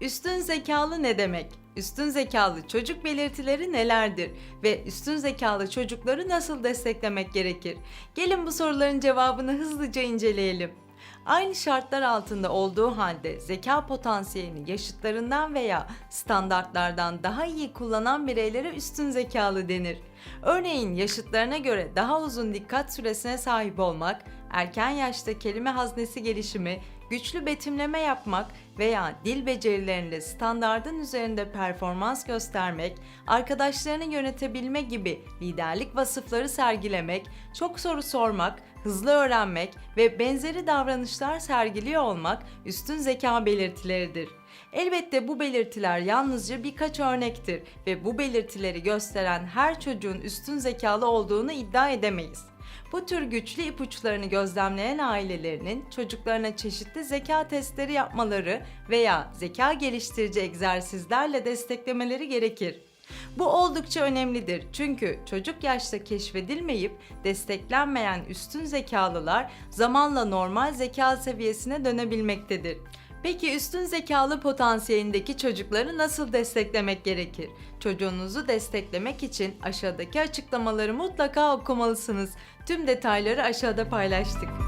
Üstün zekalı ne demek? Üstün zekalı çocuk belirtileri nelerdir ve üstün zekalı çocukları nasıl desteklemek gerekir? Gelin bu soruların cevabını hızlıca inceleyelim. Aynı şartlar altında olduğu halde zeka potansiyelini yaşıtlarından veya standartlardan daha iyi kullanan bireylere üstün zekalı denir. Örneğin yaşıtlarına göre daha uzun dikkat süresine sahip olmak, erken yaşta kelime haznesi gelişimi, güçlü betimleme yapmak veya dil becerilerinde standardın üzerinde performans göstermek, arkadaşlarını yönetebilme gibi liderlik vasıfları sergilemek, çok soru sormak, hızlı öğrenmek ve benzeri davranışlar sergiliyor olmak üstün zeka belirtileridir. Elbette bu belirtiler yalnızca birkaç örnektir ve bu belirtileri gösteren her çocuğun üstün zekalı olduğunu iddia edemeyiz. Bu tür güçlü ipuçlarını gözlemleyen ailelerinin çocuklarına çeşitli zeka testleri yapmaları veya zeka geliştirici egzersizlerle desteklemeleri gerekir. Bu oldukça önemlidir çünkü çocuk yaşta keşfedilmeyip desteklenmeyen üstün zekalılar zamanla normal zeka seviyesine dönebilmektedir. Peki üstün zekalı potansiyelindeki çocukları nasıl desteklemek gerekir? Çocuğunuzu desteklemek için aşağıdaki açıklamaları mutlaka okumalısınız. Tüm detayları aşağıda paylaştık.